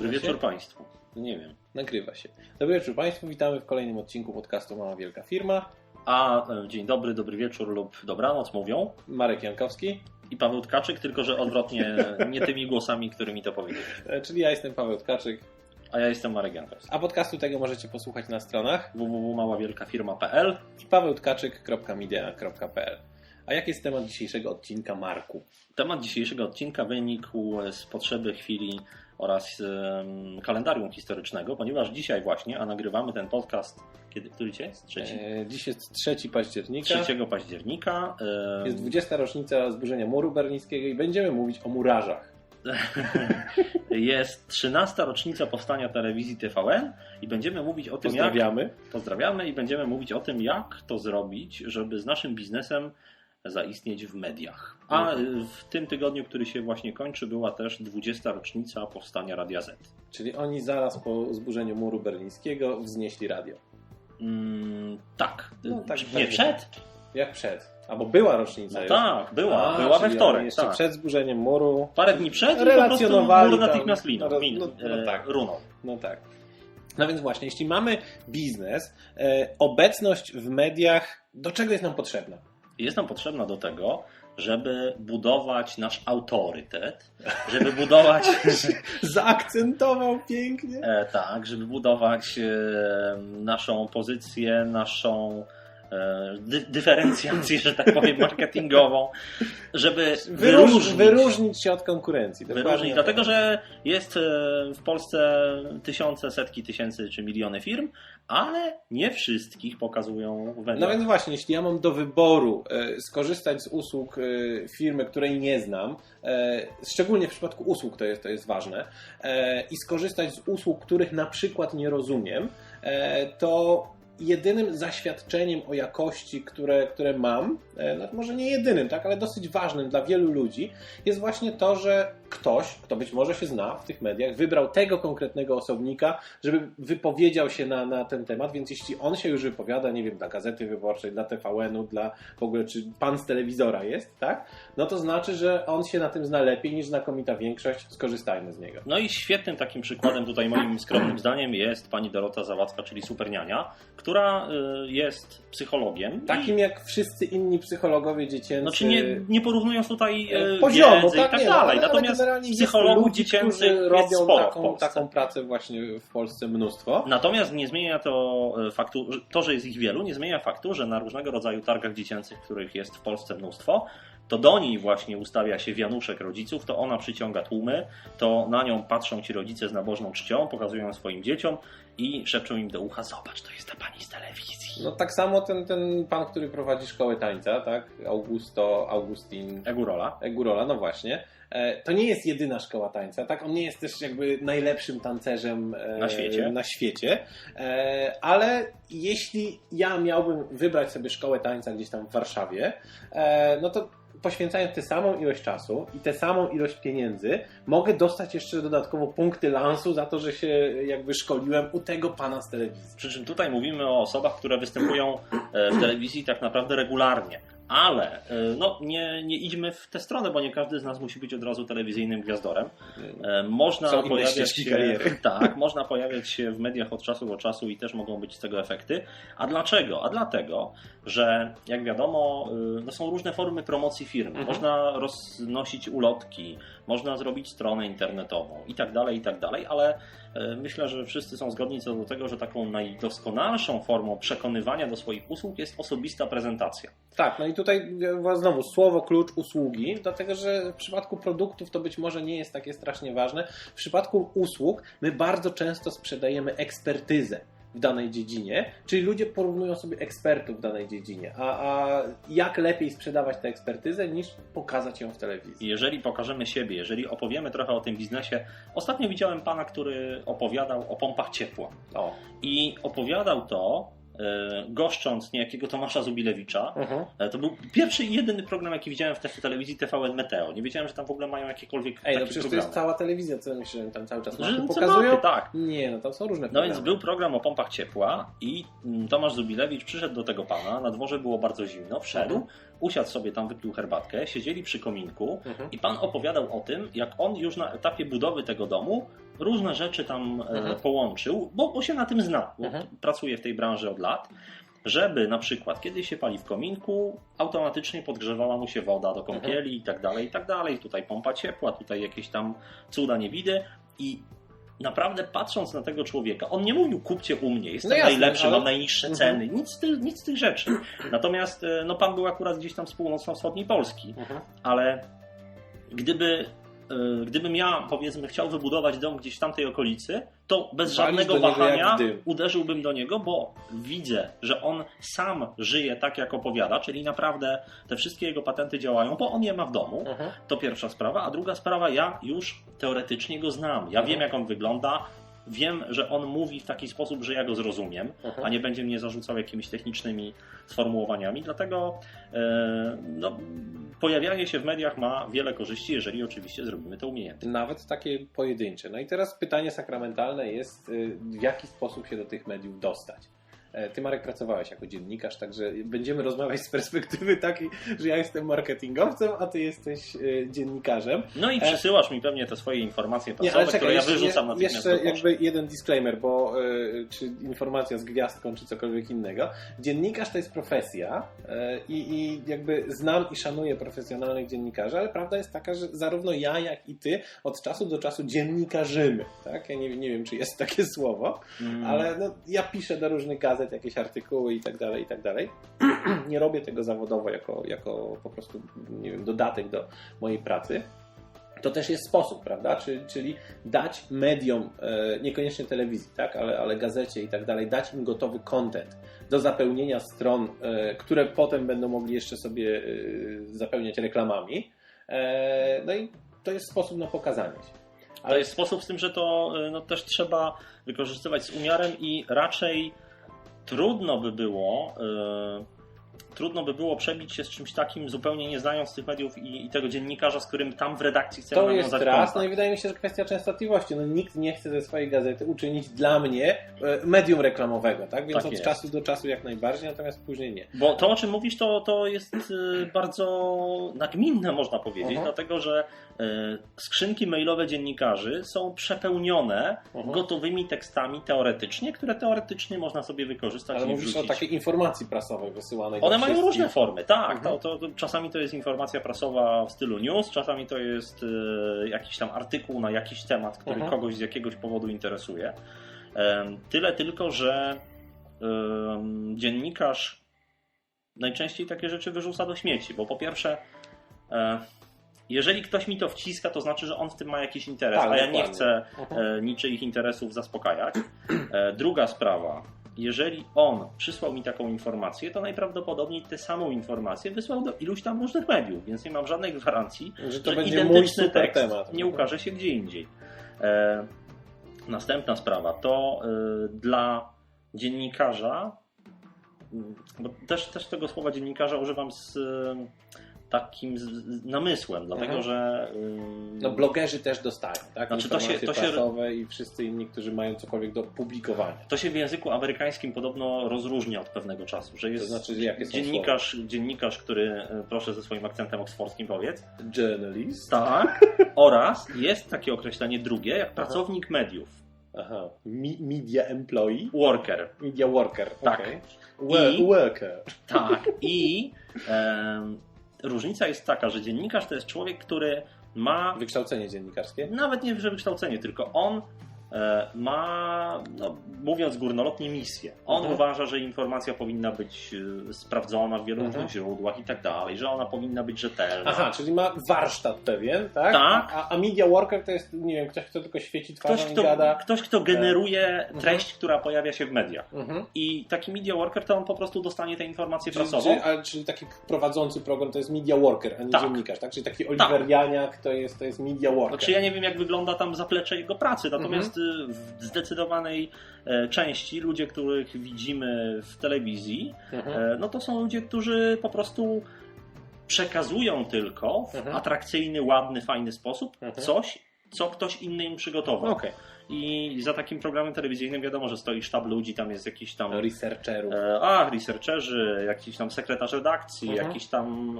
Dobry wieczór Państwu. Nie wiem, nagrywa się. Dobry wieczór Państwu, witamy w kolejnym odcinku podcastu Mała Wielka Firma. A e, dzień dobry, dobry wieczór lub dobranoc mówią Marek Jankowski, i Paweł Tkaczyk, tylko że odwrotnie, nie tymi głosami, którymi to powiedzieli. e, czyli ja jestem Paweł Tkaczyk, A ja jestem Marek Jankowski. a podcastu tego możecie posłuchać na stronach www.maławielkafirma.pl i pawełtkaczyk.media.pl. A jaki jest temat dzisiejszego odcinka, Marku? Temat dzisiejszego odcinka wynikł z potrzeby chwili oraz kalendarium historycznego, ponieważ dzisiaj właśnie, a nagrywamy ten podcast, kiedy, który dzisiaj jest? Trzeci? E, dziś jest 3 października, 3 października. jest 20. rocznica zburzenia muru berlińskiego i będziemy mówić o murarzach. Jest 13. rocznica powstania telewizji TVN i będziemy mówić o tym, jak Pozdrawiamy. Pozdrawiamy i będziemy mówić o tym, jak to zrobić, żeby z naszym biznesem zaistnieć w mediach. A Mhm. w tym tygodniu, który się właśnie kończy, była też 20. rocznica powstania Radia Z. Czyli oni zaraz po zburzeniu muru berlińskiego wznieśli radio. Mm, tak. No, tak, nie przed? Jak przed? Albo była rocznica No już. tak, była. A, była we wtorek. Jeszcze Tak. przed zburzeniem muru. Parę dni przed Relacjonowali mur natychmiast linął. No, no, no tak. runął. No tak. No więc właśnie, jeśli mamy biznes, e, obecność w mediach, do czego jest nam potrzebna? Jest nam potrzebna do tego, żeby budować nasz autorytet, żeby budować Zaakcentował pięknie. E, tak, żeby budować e, naszą pozycję, naszą dy, dyferencjację, że tak powiem, marketingową, żeby Wyróż, wyróżnić, wyróżnić się od konkurencji. wyróżnić tak. dlatego że jest e, w Polsce tysiące, setki tysięcy czy miliony firm, ale nie wszystkich pokazują w mediach. No więc właśnie, jeśli ja mam do wyboru e, skorzystać z usług e, firmy, której nie znam, e, szczególnie w przypadku usług to jest, to jest ważne, e, i skorzystać z usług, których na przykład nie rozumiem, e, to jedynym zaświadczeniem o jakości, które, które mam, e, może nie jedynym, tak, ale dosyć ważnym dla wielu ludzi, jest właśnie to, że ktoś, kto być może się zna w tych mediach, wybrał tego konkretnego osobnika, żeby wypowiedział się na, na ten temat, więc jeśli on się już wypowiada, nie wiem, dla Gazety Wyborczej, dla TVN-u, dla w ogóle, czy pan z telewizora jest, tak, no to znaczy, że on się na tym zna lepiej niż znakomita większość, skorzystajmy z niego. No i świetnym takim przykładem tutaj moim skromnym zdaniem jest pani Dorota Zawadzka, czyli Superniania, która y, jest psychologiem. Takim jak wszyscy inni psychologowie dziecięcy. Znaczy nie, nie porównując tutaj e, poziomu, tak, i tak nie, no, dalej. ale Natomiast generalnie psychologów ludzi, dziecięcych robią sporo taką, taką pracę właśnie w Polsce mnóstwo. Natomiast nie zmienia to e, faktu, to, że jest ich wielu, nie zmienia faktu, że na różnego rodzaju targach dziecięcych, których jest w Polsce mnóstwo, to do niej właśnie ustawia się wianuszek rodziców, to ona przyciąga tłumy, to na nią patrzą ci rodzice z nabożną czcią, pokazują ją swoim dzieciom i szepczą im do ucha, zobacz, to jest ta pani z telewizji. No tak samo ten, ten pan, który prowadzi szkołę tańca, tak? Augusto, Augustin Egurola. Egurola, no właśnie. E, To nie jest jedyna szkoła tańca, tak? On nie jest też jakby najlepszym tancerzem e, Na świecie. na świecie. E, ale jeśli ja miałbym wybrać sobie szkołę tańca gdzieś tam w Warszawie, no to poświęcając tę samą ilość czasu i tę samą ilość pieniędzy, mogę dostać jeszcze dodatkowo punkty lansu za to, że się jakby szkoliłem u tego pana z telewizji. Przy czym tutaj mówimy o osobach, które występują w telewizji tak naprawdę regularnie. Ale e, no, nie, nie idźmy w tę stronę, bo nie każdy z nas musi być od razu telewizyjnym gwiazdorem. E, Można Są pojawiać się, kariery. tak, można pojawiać się w mediach od czasu do czasu i też mogą być z tego efekty. A dlaczego? A dlatego, że jak wiadomo, y, no są różne formy promocji firmy. Mhm. Można roznosić ulotki, można zrobić stronę internetową i tak dalej, i tak dalej, ale y, myślę, że wszyscy są zgodni co do tego, że taką najdoskonalszą formą przekonywania do swoich usług jest osobista prezentacja. Tak, no i tutaj znowu słowo klucz usługi, dlatego że w przypadku produktów to być może nie jest takie strasznie ważne. W przypadku usług my bardzo często sprzedajemy ekspertyzę w danej dziedzinie, czyli ludzie porównują sobie ekspertów w danej dziedzinie. A, a jak lepiej sprzedawać tę ekspertyzę niż pokazać ją w telewizji? Jeżeli pokażemy siebie, jeżeli opowiemy trochę o tym biznesie. Ostatnio widziałem pana, który opowiadał o pompach ciepła. O. I opowiadał to goszcząc niejakiego Tomasza Zubilewicza. E, To był pierwszy i jedyny program, jaki widziałem w te- telewizji TVN Meteo. Nie wiedziałem, że tam w ogóle mają jakiekolwiek Ej, no przecież to programy. jest cała telewizja, co myślę, że tam cały czas Że pokazują. mapy, tak. Nie, no tam są różne No programy. więc był program o pompach ciepła i mm, Tomasz Zubilewicz przyszedł do tego pana, na dworze było bardzo zimno, wszedł, Mhm. usiadł sobie tam, wypił herbatkę, siedzieli przy kominku Mhm. i pan opowiadał o tym, jak on już na etapie budowy tego domu różne rzeczy tam e, Mhm. połączył, bo, bo się na tym zna, bo Mhm. pracuje w tej branży od lat, żeby na przykład kiedy się pali w kominku, automatycznie podgrzewała mu się woda do kąpieli Mhm. i tak dalej, i tak dalej. Tutaj pompa ciepła, tutaj jakieś tam cuda nie widy i naprawdę patrząc na tego człowieka, on nie mówił kupcie u mnie, jestem No jasne, najlepszy, ale- mam najniższe Mhm. ceny, nic, z tych- nic z tych rzeczy. Natomiast e, no, pan był akurat gdzieś tam z północno-wschodniej Polski, Mhm. ale gdyby, gdybym ja powiedzmy chciał wybudować dom gdzieś w tamtej okolicy, to bez żadnego do wahania uderzyłbym do niego, bo widzę, że on sam żyje tak, jak opowiada, czyli naprawdę te wszystkie jego patenty działają, bo on je ma w domu. Mhm. To pierwsza sprawa, a druga sprawa, ja już teoretycznie go znam. Ja Mhm. wiem, jak on wygląda. Wiem, że on mówi w taki sposób, że ja go zrozumiem, Mhm. a nie będzie mnie zarzucał jakimiś technicznymi sformułowaniami. Dlatego e, no, pojawianie się w mediach ma wiele korzyści, jeżeli oczywiście zrobimy to umiejętnie. Nawet takie pojedyncze. No i teraz pytanie sakramentalne jest, y, w jaki sposób się do tych mediów dostać. E, Ty, Marek, pracowałeś jako dziennikarz, także będziemy rozmawiać z perspektywy takiej, że ja jestem marketingowcem, a ty jesteś y, dziennikarzem. No i przesyłasz mi pewnie te swoje informacje Nie, prasowe, ale czekaj, które ja wyrzucam natychmiast jeszcze jakby jeden disclaimer, bo y, czy informacja z gwiazdką, czy cokolwiek innego. Dziennikarz to jest profesja i, i jakby znam i szanuję profesjonalnych dziennikarzy, ale prawda jest taka, że zarówno ja, jak i ty od czasu do czasu dziennikarzymy. Tak? Ja nie, nie wiem, czy jest takie słowo, Mm. ale no, ja piszę do różnych gazet jakieś artykuły i tak dalej, i tak dalej. Nie robię tego zawodowo jako, jako po prostu, nie wiem, dodatek do mojej pracy. To też jest sposób, prawda? Czy, czyli dać mediom, e, niekoniecznie telewizji, tak? ale, ale gazecie i tak dalej, dać im gotowy content do zapełnienia stron, e, które potem będą mogli jeszcze sobie e, zapełniać reklamami. No i to jest sposób na pokazanie się. To jest sposób z tym, że to no, też trzeba wykorzystywać z umiarem i raczej trudno by było y, trudno by było przebić się z czymś takim zupełnie nie znając tych mediów i, i tego dziennikarza, z którym tam w redakcji chcemy To jest raz, kontakt. no i wydaje mi się, że kwestia częstotliwości. No, nikt nie chce ze swojej gazety uczynić dla mnie e, medium reklamowego, tak? Więc Tak od jest. czasu do czasu jak najbardziej, natomiast później nie. Bo to, o czym mówisz, to, to jest y, bardzo nagminne, można powiedzieć, Mhm. dlatego że y, skrzynki mailowe dziennikarzy są przepełnione Mhm. gotowymi tekstami teoretycznie, które teoretycznie można sobie wykorzystać Ale mówisz o wrzucić. takiej informacji prasowej wysyłanej One mają wszystkich. różne formy, tak. Mhm. To, to, to, czasami to jest informacja prasowa w stylu news, czasami to jest y, jakiś tam artykuł na jakiś temat, który Mhm. kogoś z jakiegoś powodu interesuje. Tyle tylko, że dziennikarz najczęściej takie rzeczy wyrzuca do śmieci, bo po pierwsze, e, jeżeli ktoś mi to wciska, to znaczy, że on w tym ma jakiś interes, Tak, a ja nie dokładnie. chcę Mhm. e, niczyich interesów zaspokajać. E, druga sprawa, jeżeli on przysłał mi taką informację, to najprawdopodobniej tę samą informację wysłał do iluś tam różnych mediów, więc nie mam żadnej gwarancji, Że to że będzie mój identyczny super tekst temat. nie ukaże się gdzie indziej. E, następna sprawa to e, dla dziennikarza, bo też, też tego słowa dziennikarza używam z e, takim z, z namysłem, dlatego Mhm. że e, No blogerzy też dostają, tak? Znaczy, to się- to się- i wszyscy inni, którzy mają cokolwiek do publikowania. To się w języku amerykańskim podobno rozróżnia od pewnego czasu, że jest To znaczy, jakie są dziennikarz, dziennikarz, który, e, proszę ze swoim akcentem oksfordzkim powiedz, Journalist? tak, oraz jest takie określenie drugie, jak pracownik mediów, Aha. Mi- media employee? worker, Media worker. Tak. Wo- I- Worker. tak, i em, różnica jest taka, że dziennikarz to jest człowiek, który ma Wykształcenie dziennikarskie? nawet nie że wykształcenie, tylko on e, ma, no, mówiąc górnolotnie, misję. On Mhm. uważa, że informacja powinna być e, sprawdzona w wielu Mhm. różnych źródłach i tak dalej, że ona powinna być rzetelna. Aha, czyli ma warsztat pewien, tak? Tak. A, a media worker to jest, nie wiem, ktoś, kto tylko świeci twarzą Ktoś i kto, gada. ktoś, kto generuje treść, która pojawia się w mediach. Mhm. I taki media worker to on po prostu dostanie tę informację Czyli, prasową. czyli, ale, czyli taki prowadzący program to jest media worker, a nie Tak. dziennikarz, tak? Czyli taki Oliver Janiak to jest, to jest media worker. Znaczy ja nie wiem, jak wygląda tam zaplecze jego pracy, natomiast Mhm. y, w zdecydowanej e, części ludzie, których widzimy w telewizji, Mhm. e, no to są ludzie, którzy po prostu przekazują tylko w Mhm. atrakcyjny, ładny, fajny sposób Mhm. coś, co ktoś inny im przygotował. Okej. I za takim programem telewizyjnym wiadomo, że stoi sztab ludzi, tam jest jakiś tam Researcherów. E, A, researcherzy, jakiś tam sekretarz redakcji, Mhm. jakiś tam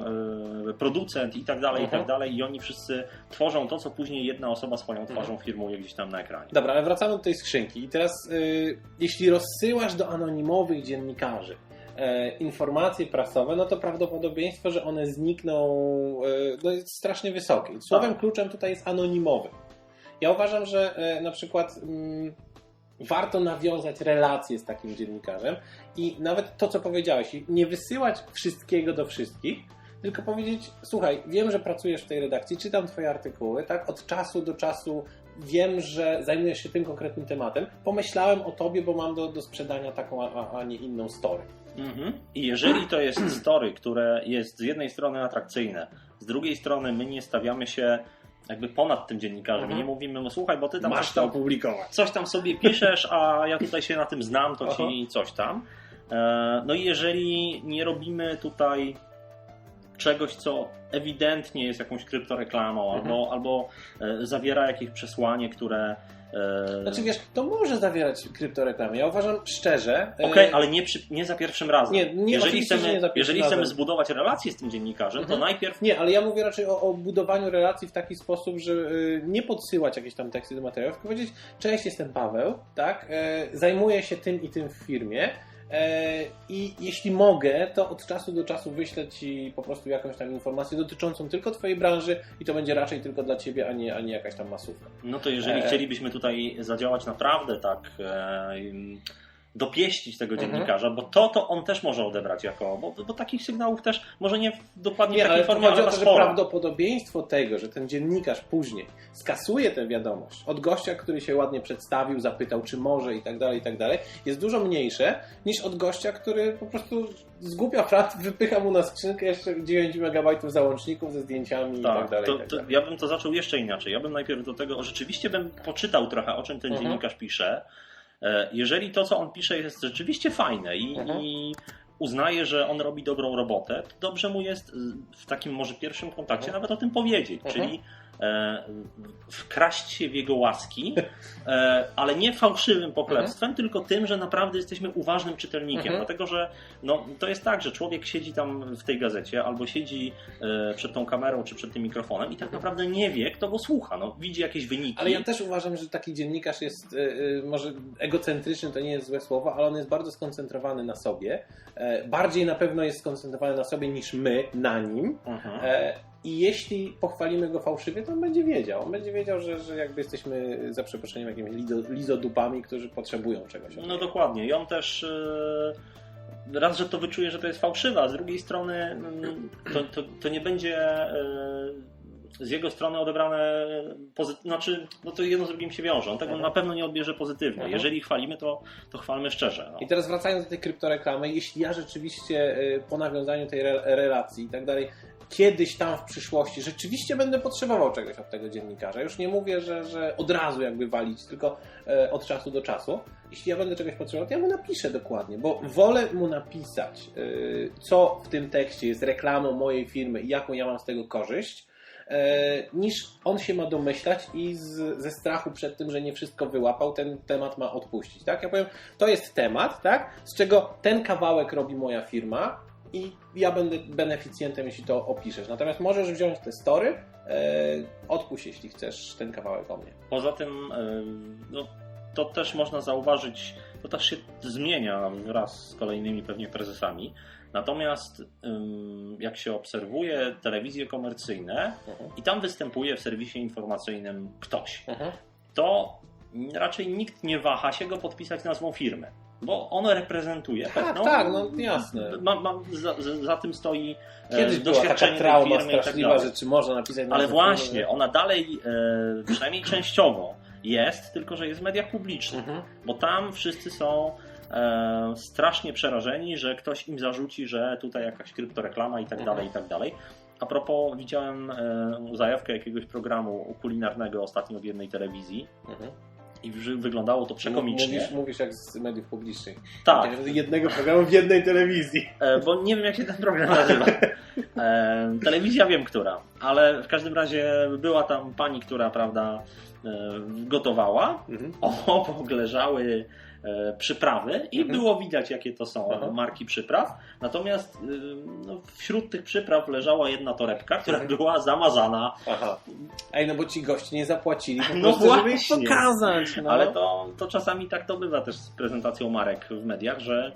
e, producent i tak dalej, i Mhm. tak dalej. I oni wszyscy tworzą to, co później jedna osoba swoją Mhm. twarzą firmuje gdzieś tam na ekranie. Dobra, ale wracamy do tej skrzynki. I teraz, y, jeśli rozsyłasz do anonimowych dziennikarzy informacje prasowe, no to prawdopodobieństwo, że one znikną, e, no jest strasznie wysokie. Słowem Tak. kluczem tutaj jest anonimowy. Ja uważam, że e, na przykład mm, warto nawiązać relacje z takim dziennikarzem i nawet to, co powiedziałeś, nie wysyłać wszystkiego do wszystkich, tylko powiedzieć, słuchaj, wiem, że pracujesz w tej redakcji, czytam twoje artykuły, tak, od czasu do czasu wiem, że zajmujesz się tym konkretnym tematem, pomyślałem o tobie, bo mam do, do sprzedania taką, a, a nie inną story. Mhm. I jeżeli to jest story, które jest z jednej strony atrakcyjne, z drugiej strony my nie stawiamy się jakby ponad tym dziennikarzem Mhm. nie mówimy słuchaj, bo ty tam Masz coś tam, opublikować. coś tam sobie piszesz, a ja tutaj się na tym znam, to Aha. ci coś tam. E, No i jeżeli nie robimy tutaj czegoś, co ewidentnie jest jakąś kryptoreklamą, Mhm. albo, albo e, zawiera jakieś przesłanie, które. E, Znaczy wiesz, to może zawierać kryptoreklamy. Ja uważam szczerze... e, Okej, ale nie, przy, nie za pierwszym razem. Nie, nie, jeżeli chcemy, nie za pierwszym jeżeli chcemy razem. zbudować relację z tym dziennikarzem, Mhm. to najpierw Nie, ale ja mówię raczej o, o budowaniu relacji w taki sposób, że y, nie podsyłać jakieś tam teksty do materiałów, tylko powiedzieć, cześć, jestem Paweł, tak, e, zajmuję się tym i tym w firmie e, i jeśli mogę, to od czasu do czasu wyślę Ci po prostu jakąś tam informację dotyczącą tylko Twojej branży i to będzie raczej tylko dla Ciebie, a nie, a nie jakaś tam masówka. No to jeżeli E. chcielibyśmy tutaj zadziałać naprawdę tak, e, dopieścić tego Mhm. dziennikarza, bo to, to on też może odebrać jako, bo, bo takich sygnałów też, może nie w dokładnie w Nie, takiej ale formie, ale to, że prawdopodobieństwo tego, że ten dziennikarz później skasuje tę wiadomość od gościa, który się ładnie przedstawił, zapytał, czy może i tak dalej, i tak dalej, jest dużo mniejsze niż od gościa, który po prostu zgłupia frat, wypycha mu na skrzynkę jeszcze 9 MB załączników ze zdjęciami i tak Tak, dalej. to, i tak dalej. ja bym to zaczął jeszcze inaczej. Ja bym najpierw do tego, rzeczywiście bym poczytał trochę, o czym ten Mhm. dziennikarz pisze. E, Jeżeli to, co on pisze, jest rzeczywiście fajne i, Mhm. i uznaje, że on robi dobrą robotę, to dobrze mu jest y, w takim może pierwszym kontakcie Mhm. nawet o tym powiedzieć, Mhm. czyli wkraść się w jego łaski, e, ale nie fałszywym pochlebstwem, tylko tym, że naprawdę jesteśmy uważnym czytelnikiem, Mhm. dlatego że no, to jest tak, że człowiek siedzi tam w tej gazecie albo siedzi e, przed tą kamerą czy przed tym mikrofonem i tak naprawdę nie wie, kto go słucha. No, widzi jakieś wyniki. Ale ja też uważam, że taki dziennikarz jest może egocentryczny, to nie jest złe słowo, ale on jest bardzo skoncentrowany na sobie. E, bardziej na pewno jest skoncentrowany na sobie niż my na nim. Mhm. E, I jeśli pochwalimy go fałszywie, to on będzie wiedział. On będzie wiedział, że, że jakby jesteśmy za przeproszeniem jakimiś lizo- lizodupami, którzy potrzebują czegoś. No dokładnie. I on też e, raz, że to wyczuje, że to jest fałszywe, a z drugiej strony mm, to, to, to nie będzie e, z jego strony odebrane pozytywnie. Znaczy, no to jedno z drugim się wiąże. On tego Mhm. na pewno nie odbierze pozytywnie. Mhm. Jeżeli chwalimy, to, to chwalmy szczerze. No. I teraz wracając do tej kryptoreklamy, jeśli ja rzeczywiście y, po nawiązaniu tej re- relacji i tak dalej, kiedyś tam w przyszłości rzeczywiście będę potrzebował czegoś od tego dziennikarza, już nie mówię, że, że od razu jakby walić, tylko e, od czasu do czasu. Jeśli ja będę czegoś potrzebował, to ja mu napiszę dokładnie, bo wolę mu napisać, y, co w tym tekście jest reklamą mojej firmy i jaką ja mam z tego korzyść, e, niż on się ma domyślać i z, ze strachu przed tym, że nie wszystko wyłapał, ten temat ma odpuścić. Tak? Ja powiem, to jest temat, tak? z czego ten kawałek robi moja firma i ja będę beneficjentem, jeśli to opiszesz. Natomiast możesz wziąć te story, e, odpuść, jeśli chcesz ten kawałek o mnie. Poza tym, y, no, to też można zauważyć, to też się zmienia wraz z kolejnymi pewnie prezesami. Natomiast jak się obserwuje telewizje komercyjne i tam występuje w serwisie informacyjnym ktoś, to raczej nikt nie waha się go podpisać nazwą firmy. Bo on reprezentuje Tak, pewną... tak, no jasne. Ma, ma, za, za, tym stoi e, Kiedyś była taka doświadczenie tej trauma firmy i tak straszliwa, dalej. że czy można napisać Ale nazwę właśnie, ona dalej, e, przynajmniej częściowo jest, tylko że jest w mediach publicznych. Mhm. Bo tam wszyscy są e, strasznie przerażeni, że ktoś im zarzuci, że tutaj jakaś kryptoreklama i tak Mhm. dalej, i tak dalej. A propos, widziałem e, zajawkę jakiegoś programu kulinarnego ostatnio w jednej telewizji. Mhm. I wy- wyglądało to przekomicznie. Mówisz, mówisz jak z mediów publicznych. Tak, Jednego programu w jednej telewizji. E, bo nie wiem jak się ten program nazywa. E, telewizja wiem która, ale w każdym razie była tam pani, która prawda e, gotowała, Mhm. obok leżały przyprawy i Mhm. było widać jakie to są Aha. marki przypraw, natomiast y, no, wśród tych przypraw leżała jedna torebka, która Mhm. była zamazana, Aha. Ej, no bo ci goście nie zapłacili po No prostu, żeby ich pokazać. No. ale to, to czasami tak to bywa też z prezentacją marek w mediach, że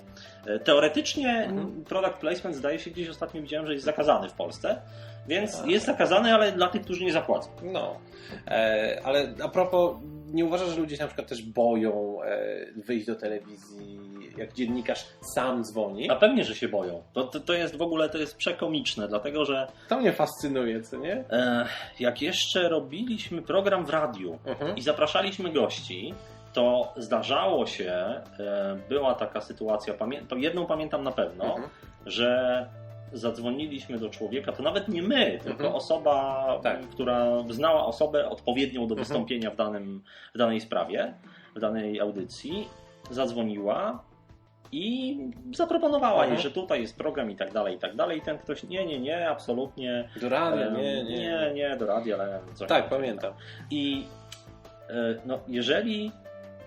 e, teoretycznie Mhm. product placement zdaje się gdzieś ostatnio widziałem, że jest zakazany w Polsce, więc A. jest zakazany, ale dla tych, którzy nie zapłacą. No, e, ale a propos, nie uważasz, że ludzie się na przykład też boją e, wyjść do telewizji, jak dziennikarz sam dzwoni? A pewnie, że się boją. To, to, to jest w ogóle to jest przekomiczne, dlatego że To mnie fascynuje, co nie? e, jak jeszcze robiliśmy program w radiu Mhm. i zapraszaliśmy gości, to zdarzało się, e, była taka sytuacja, pamię- jedną pamiętam na pewno, Mhm. że zadzwoniliśmy do człowieka, to nawet nie my, tylko Mhm. osoba, Tak. która znała osobę odpowiednią do Mhm. wystąpienia w, danym, w danej sprawie, w danej audycji, zadzwoniła i zaproponowała Mhm. jej, że tutaj jest program i tak dalej, i tak dalej. I ten ktoś, nie, nie, nie, absolutnie. Do radia, nie, nie. nie, nie, do radia, ale coś Tak, tam. pamiętam. I e, no, jeżeli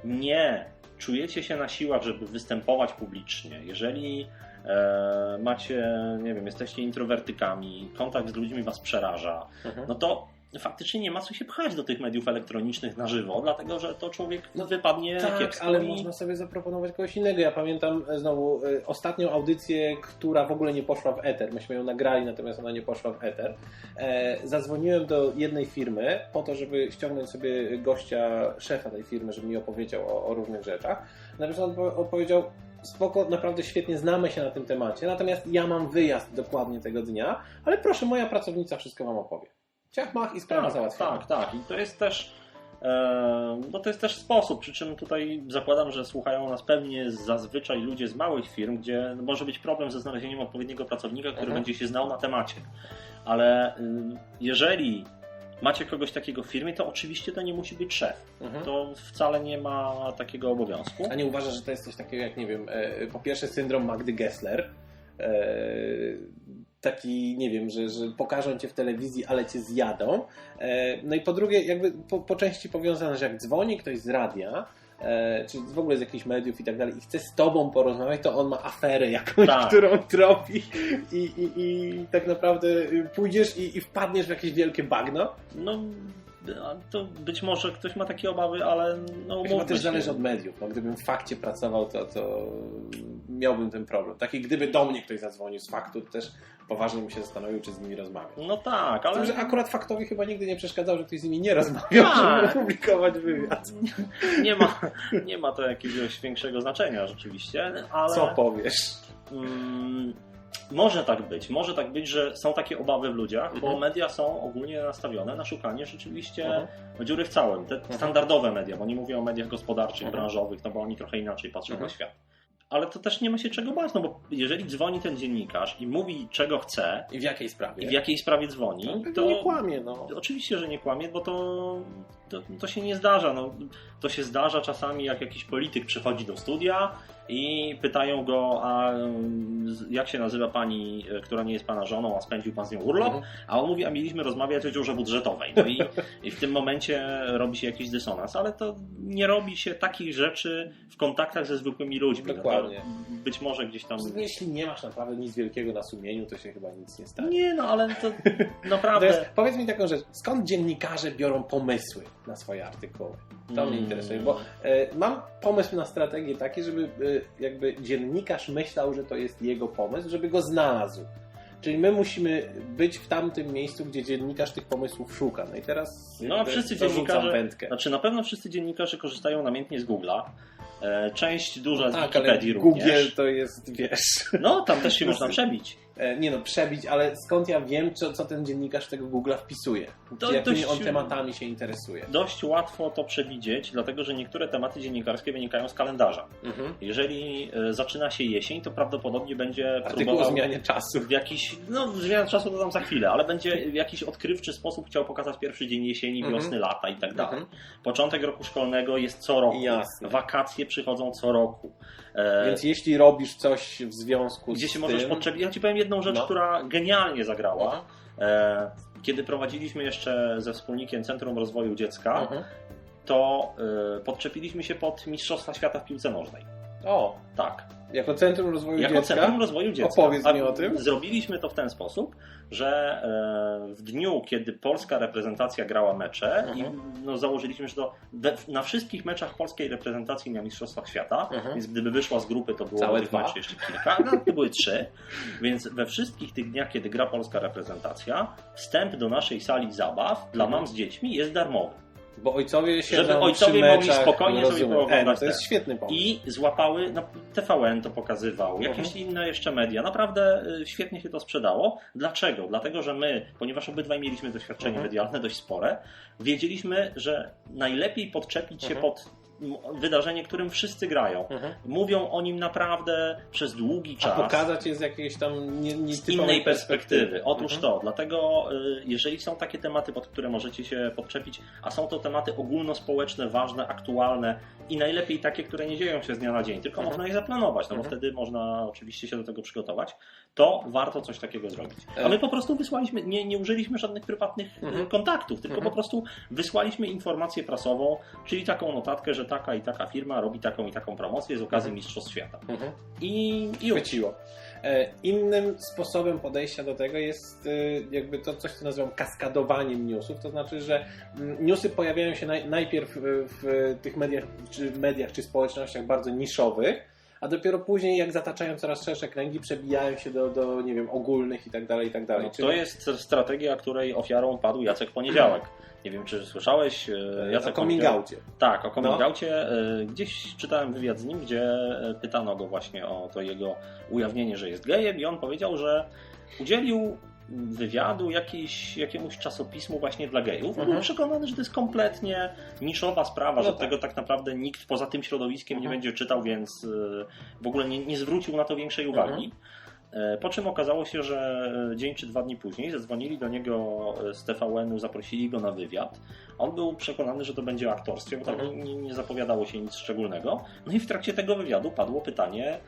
nie czujecie się na siłach, żeby występować publicznie, jeżeli e, macie, nie wiem, jesteście introwertykami, kontakt z ludźmi was przeraża, Mhm. no to faktycznie nie ma co się pchać do tych mediów elektronicznych na żywo, dlatego że to człowiek No, wypadnie Tak, kiepsko. ale i... można sobie zaproponować kogoś innego. Ja pamiętam e, znowu e, ostatnią audycję, która w ogóle nie poszła w eter. Myśmy ją nagrali, natomiast ona nie poszła w eter. E, zadzwoniłem do jednej firmy po to, żeby ściągnąć sobie gościa, szefa tej firmy, żeby mi opowiedział o, o różnych rzeczach. Natomiast on po- odpowiedział, spoko, naprawdę świetnie znamy się na tym temacie, natomiast ja mam wyjazd dokładnie tego dnia, ale proszę, moja pracownica wszystko wam opowie. Ciach, mach i sprawa Tak, załatwiona. tak, tak. I to jest też. E, no to jest też sposób, przy czym tutaj zakładam, że słuchają nas pewnie zazwyczaj ludzie z małych firm, gdzie może być problem ze znalezieniem odpowiedniego pracownika, który Mhm. będzie się znał na temacie. Ale y, jeżeli macie kogoś takiego w firmie, to oczywiście to nie musi być szef. Mhm. To wcale nie ma takiego obowiązku. A nie uważasz, że to jest coś takiego jak, nie wiem, e, po pierwsze syndrom Magdy Gessler, e, taki, nie wiem, że, że pokażą cię w telewizji, ale cię zjadą. E, no i po drugie, jakby po, po części powiązane, że jak dzwoni ktoś z radia, e, czy w ogóle z jakichś mediów i tak dalej i chce z tobą porozmawiać, to on ma aferę jakąś, Tak. którą tropi i, i, i tak naprawdę pójdziesz i, i wpadniesz w jakieś wielkie bagno. No, to być może ktoś ma takie obawy, ale no, Chyba też się. zależy od mediów. No, gdybym w fakcie pracował, to, to miałbym ten problem. Taki gdyby do mnie ktoś zadzwonił z faktu, to też poważnie bym się zastanowił, czy z nimi rozmawiać. No tak, Ale ale że akurat faktowi chyba nigdy nie przeszkadzał, że ktoś z nimi nie rozmawiał, Tak. żeby publikować wywiad. nie ma, nie ma to jakiegoś większego znaczenia rzeczywiście, ale Co powiesz? mm, może tak być. Może tak być, że są takie obawy w ludziach, bo Mhm. media są ogólnie nastawione na szukanie rzeczywiście Mhm. dziury w całym. Te standardowe media, bo nie mówię o mediach gospodarczych, Mhm. branżowych, no bo oni trochę inaczej patrzą Mhm. na świat. Ale to też nie ma się czego bać, no bo jeżeli dzwoni ten dziennikarz i mówi czego chce I w jakiej sprawie? i w jakiej sprawie dzwoni, No, to to nie kłamie, no. Oczywiście, że nie kłamie, bo to, to, to się nie zdarza. No, to się zdarza czasami, jak jakiś polityk przychodzi do studia i pytają go, a jak się nazywa pani, e, która nie jest pana żoną, a spędził pan z nią urlop? Mhm. A on mówi, a mieliśmy rozmawiać o dziurze budżetowej. No i, i w tym momencie robi się jakiś dysonans, ale to nie robi się takich rzeczy w kontaktach ze zwykłymi ludźmi. No Dokładnie. być może gdzieś tam. Jeśli nie masz naprawdę nic wielkiego na sumieniu, to się chyba nic nie stanie. Nie, no ale to naprawdę. jest, powiedz mi taką rzecz, skąd dziennikarze biorą pomysły na swoje artykuły? To mnie Mm. Interesuje, bo e, mam pomysł na strategię taki, żeby e, jakby dziennikarz myślał, że to jest jego pomysł, żeby go znalazł. Czyli my musimy być w tamtym miejscu, gdzie dziennikarz tych pomysłów szuka. No i teraz No, jakby wszyscy zarzucam dziennikarze- wędkę. Znaczy na pewno wszyscy dziennikarze korzystają namiętnie z Google'a. E, Część duża z tak, Wikipedii również. Google to jest, wiesz... No, tam też się można przebić. E, nie no, przebić, ale skąd ja wiem, co, co ten dziennikarz tego Google'a wpisuje? To Czy jakimi dość- on tematami się interesuje? Dość łatwo to przewidzieć, dlatego że niektóre tematy dziennikarskie wynikają z kalendarza. Mhm. Jeżeli e, zaczyna się jesień, to prawdopodobnie będzie Artykuł o próbował zmianie czasu. w jakiś, no zmianę czasu dodam za chwilę, ale będzie w jakiś odkrywczy sposób chciał pokazać pierwszy dzień jesieni, Mhm. wiosny, lata i tak dalej. Mhm. Początek roku szkolnego jest co roku. Jasne. Wakacje przychodzą co roku. E, Więc jeśli robisz coś w związku gdzie z się tym... możesz podczepić. Ja ci powiem jedną rzecz, No. która genialnie zagrała. E, kiedy prowadziliśmy jeszcze ze wspólnikiem Centrum Rozwoju Dziecka, Mhm. to e, podczepiliśmy się pod Mistrzostwa Świata w piłce nożnej. O, Tak. Jako Centrum Rozwoju Jako Dziecka? Centrum Rozwoju Dziecka. Opowiedz A mi o tym. Zrobiliśmy to w ten sposób, że e, w dniu, kiedy polska reprezentacja grała mecze, i Mhm. no, założyliśmy, że to na wszystkich meczach polskiej reprezentacji na Mistrzostwach Świata, Mhm. więc gdyby wyszła z grupy, to było Całe tych dwa. jeszcze kilka, no, to były trzy. Więc we wszystkich tych dniach, kiedy gra polska reprezentacja, wstęp do naszej sali zabaw dla Mhm. mam z dziećmi jest darmowy. Bo ojcowie siedzą Żeby ojcowie przy mogli meczach, spokojnie sobie pooglądać e, no to jest świetny pomysł. I złapały, no, TVN to pokazywał, jakieś Mhm. inne jeszcze media. Naprawdę y, świetnie się to sprzedało. Dlaczego? Dlatego, że my, ponieważ obydwaj mieliśmy doświadczenie Mhm. medialne dość spore, wiedzieliśmy, że najlepiej podczepić się Mhm. pod wydarzenie, którym wszyscy grają. Mhm. Mówią o nim naprawdę przez długi A czas. pokazać je z jakiejś tam nie, z nietypowej innej perspektywy. Otóż Mhm. to, dlatego y, jeżeli są takie tematy, pod które możecie się podczepić, a są to tematy ogólnospołeczne, ważne, aktualne i najlepiej takie, które nie dzieją się z dnia na dzień, tylko Mhm. można je zaplanować, no bo Mhm. wtedy można oczywiście się do tego przygotować, to warto coś takiego zrobić. A E. my po prostu wysłaliśmy, nie, nie użyliśmy żadnych prywatnych y, Mhm. kontaktów, tylko Mhm. po prostu wysłaliśmy informację prasową, czyli taką notatkę, że taka i taka firma robi taką i taką promocję z okazji Mhm. Mistrzostw Świata. Mhm. I, i. Chwyciło. E, Innym sposobem podejścia do tego jest e, jakby to coś, co nazywam kaskadowaniem newsów, to znaczy, że mm, newsy pojawiają się naj, najpierw w, w tych mediach czy, mediach czy społecznościach bardzo niszowych, a dopiero później, jak zataczają coraz szersze kręgi, przebijają się do, do nie wiem, ogólnych i tak dalej, i tak dalej. No, to jest strategia, której ofiarą padł Jacek Poniedziałek. Nie wiem, czy słyszałeś? e, e, Jacek o coming outie. Tak, o coming outie. E, Gdzieś czytałem wywiad z nim, gdzie pytano go właśnie o to jego ujawnienie, że jest gejem i on powiedział, że udzielił wywiadu jakiejś, jakiemuś czasopismu właśnie dla gejów. Mhm. Był przekonany, że to jest kompletnie niszowa sprawa, No że tak. tego tak naprawdę nikt poza tym środowiskiem nie Mhm. będzie czytał, więc e, w ogóle nie, nie zwrócił na to większej uwagi. E, Po czym okazało się, że dzień czy dwa dni później zadzwonili do niego z TVN-u, zaprosili go na wywiad. On był przekonany, że to będzie aktorstwie, bo tam Mhm. nie, nie zapowiadało się nic szczególnego. No i w trakcie tego wywiadu padło pytanie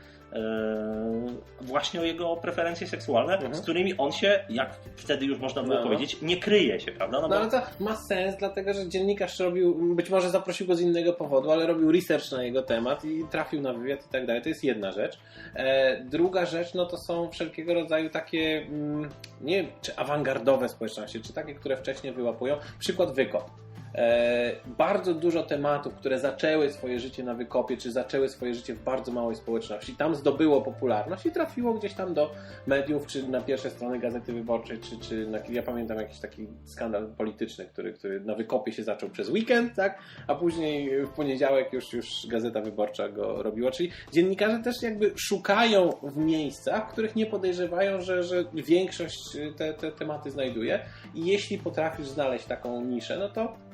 właśnie o jego preferencje seksualne, Mhm. z którymi on się, jak wtedy już można było No. powiedzieć, nie kryje się, prawda? No No bo ale to ma sens, dlatego że dziennikarz robił, być może zaprosił go z innego powodu, ale robił research na jego temat i trafił na wywiad i tak dalej. To jest jedna rzecz. E, druga rzecz, no to są wszelkiego rodzaju takie, mm, nie wiem, czy awangardowe społeczności, czy takie, które wcześniej wyłapują. Przykład wykop. E, bardzo dużo tematów, które zaczęły swoje życie na wykopie, czy zaczęły swoje życie w bardzo małej społeczności, tam zdobyło popularność i trafiło gdzieś tam do mediów, czy na pierwsze strony Gazety Wyborczej, czy, czy na, ja pamiętam jakiś taki skandal polityczny, który, który na wykopie się zaczął przez weekend, tak, a później w poniedziałek już, już Gazeta Wyborcza go robiła, czyli dziennikarze też jakby szukają w miejscach, w których nie podejrzewają, że, że większość te, te tematy znajduje. I jeśli potrafisz znaleźć taką niszę, no to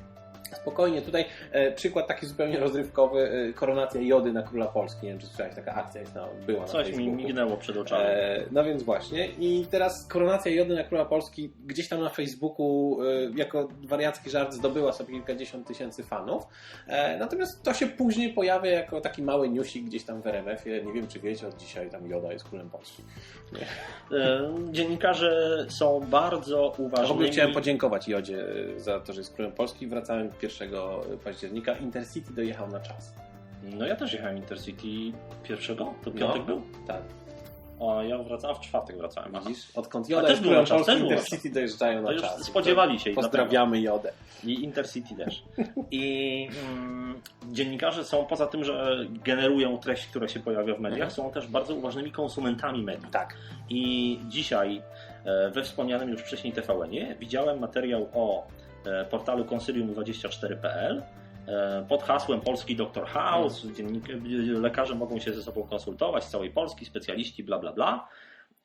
Spokojnie, tutaj e, przykład taki zupełnie rozrywkowy, e, koronacja jody na Króla Polski, nie wiem czy słyszałeś, taka akcja jest na, była na coś mi mignęło przed oczami. E, no więc właśnie. I teraz koronacja jody na króla Polski gdzieś tam na Facebooku e, jako wariacki żart zdobyła sobie kilkadziesiąt tysięcy fanów. E, natomiast to się później pojawia jako taki mały newsik gdzieś tam w RMF-ie. Nie wiem czy wiecie, od dzisiaj tam joda jest królem Polski. E, Dziennikarze są bardzo A w ogóle uważni. chciałem podziękować Jodzie e, za to, że jest królem Polski. Wracałem 1 października. Intercity dojechał na czas. No ja też jechałem Intercity pierwszego, to piątek No. był? Tak, A ja wracałem w czwartek wracałem. Widzisz? Odkąd A Joda też jest był na królem czas, też Intercity dojeżdżają na To już czas. spodziewali się i Pozdrawiamy Jodę. I Intercity też. I mm, dziennikarze są poza tym, że generują treść, która się pojawia w mediach, Mhm. są też bardzo uważnymi konsumentami mediów. Tak. I dzisiaj e, we wspomnianym już wcześniej TVN-ie widziałem materiał o portalu consylium24.pl e, pod hasłem Polski Dr House. Dziennik, lekarze mogą się ze sobą konsultować z całej Polski, specjaliści, bla bla bla.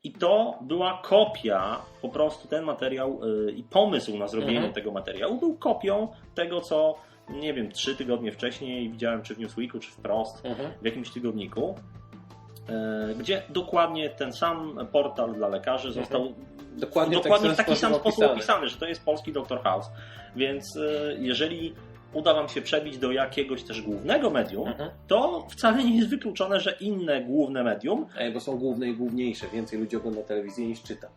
I to była kopia, po prostu ten materiał y, i pomysł na zrobienie Mhm. tego materiału był kopią tego, co nie wiem, trzy tygodnie wcześniej widziałem czy w Newsweeku, czy wprost Mhm. w jakimś tygodniku, gdzie dokładnie ten sam portal dla lekarzy został Dokładnie, dokładnie tak w taki sam sposób opisany. opisany, że to jest polski Dr. House. Więc y, jeżeli uda Wam się przebić do jakiegoś też głównego medium, Mhm. to wcale nie jest wykluczone, że inne główne medium Ej, bo są główne i główniejsze. Więcej ludzi ogląda telewizję niż czyta.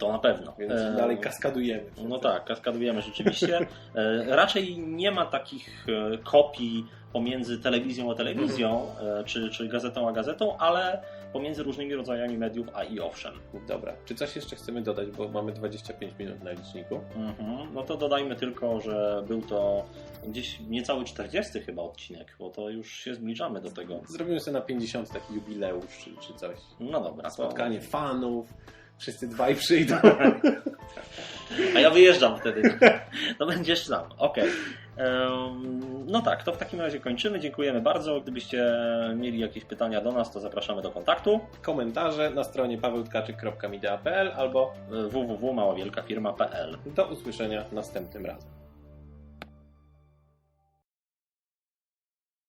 To na pewno. Więc E, dalej kaskadujemy. No tak, kaskadujemy rzeczywiście. E, Raczej nie ma takich e, kopii pomiędzy telewizją a telewizją, czy, czy gazetą a gazetą, ale pomiędzy różnymi rodzajami mediów, a i owszem. Dobra. Czy coś jeszcze chcemy dodać, bo mamy 25 minut na liczniku? Mhm. No to dodajmy tylko, że był to gdzieś niecały 40 chyba odcinek, bo to już się zbliżamy do tego. Zrobimy sobie na 50 taki jubileusz czy, czy coś. No dobra. to- Spotkanie fanów. Wszyscy dwaj przyjdą. A ja wyjeżdżam wtedy. To będziesz sam. Okej. Em, No tak, to w takim razie kończymy. Dziękujemy bardzo. Gdybyście mieli jakieś pytania do nas, to zapraszamy do kontaktu Komentarze na stronie pawełtkaczyk.media.pl albo www.maławielkafirma.pl do usłyszenia następnym razem.